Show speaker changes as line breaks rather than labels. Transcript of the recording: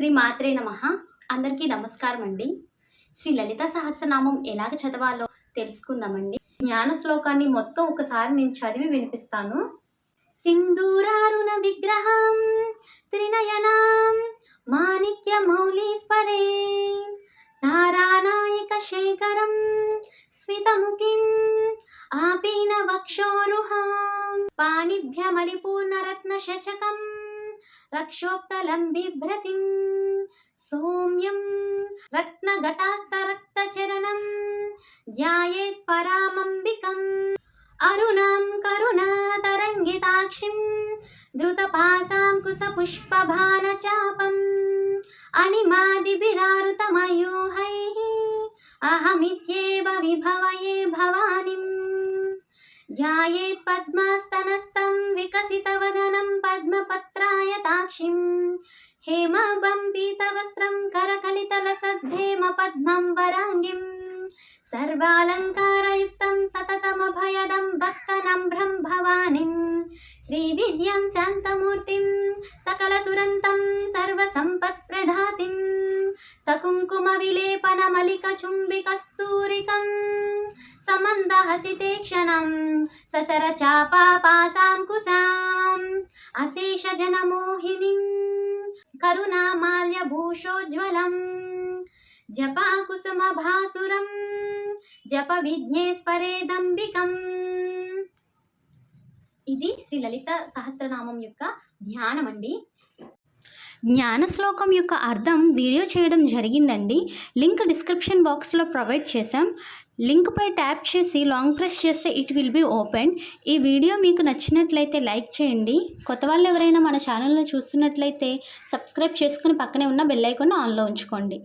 శ్రీ మాత్రే నమ. అందరికీ నమస్కారం అండి. శ్రీ లలిత సహస్రనామం ఎలాగ చదవాలో తెలుసుకుందామండి. జ్ఞాన శ్లోకాన్ని మొత్తం ఒకసారి నేను చదివి వినిపిస్తాను. సింధూరారుణ విగ్రహం త్రినయనాం మాణిక్య మౌలీస్పరే తారానాయక శేఖరం స్మితముఖిం ఆపీన వక్షోరుహాం పాణిభ్యమలిపూర్ణరత్న శచకం రక్షోక్తలం బిభ్రతిం सौम्यं रत्नघटास्तरक्तचरणं ध्यायेत् परामम्बिकम्। अरुणां करुणातरङ्गिताक्षिं धृतपासां कुसपुष्पभानचापम्। अनिमादिभिरारुतमयूहैः। अहमित्येव विभवये भवानीम्। ध्यायेत् पद्मास्तनस्तं विकसितवदनं पद्मपत्रायताक्षिम्। హేమబం పీతవస్త్రం కరకలితలసద్ధేమ పద్మం వరాంగిం సర్వాలంకారయుక్తం సతతమభయదం భక్తనమ్రం భవానిం శ్రీవిద్యం శాంతమూర్తిం. సకలసురంతం సర్వసంపత్ప్రదాతిం సకుంకుమవిలేపనమలికచుంబికస్తూరికం. సమందహసితే క్షణం ససరచాపాపాసాంకుశాం అశేషజనమోహినిం కరుణామాల్యభూషోజ్వలం జపాకుసుమభాసురం జప విఘ్నేశ్వరేదంబికం ఇది శ్రీ లలిత సహస్రనామం యొక్క ధ్యానం అండి జ్ఞాన శ్లోకం యొక్క అర్థం వీడియో చేయడం జరిగిందండి. లింక్ డిస్క్రిప్షన్ బాక్స్లో ప్రొవైడ్ చేసాం లింక్పై ట్యాప్ చేసి లాంగ్ ప్రెస్ చేస్తే ఇట్ విల్ బీ ఓపెన్. ఈ వీడియో మీకు నచ్చినట్లయితే లైక్ చేయండి. కొత్త వాళ్ళు ఎవరైనా మన ఛానల్ని చూస్తున్నట్లయితే సబ్స్క్రైబ్ చేసుకుని పక్కనే ఉన్న బెల్ ఐకాన్ ఆన్లో ఉంచుకోండి.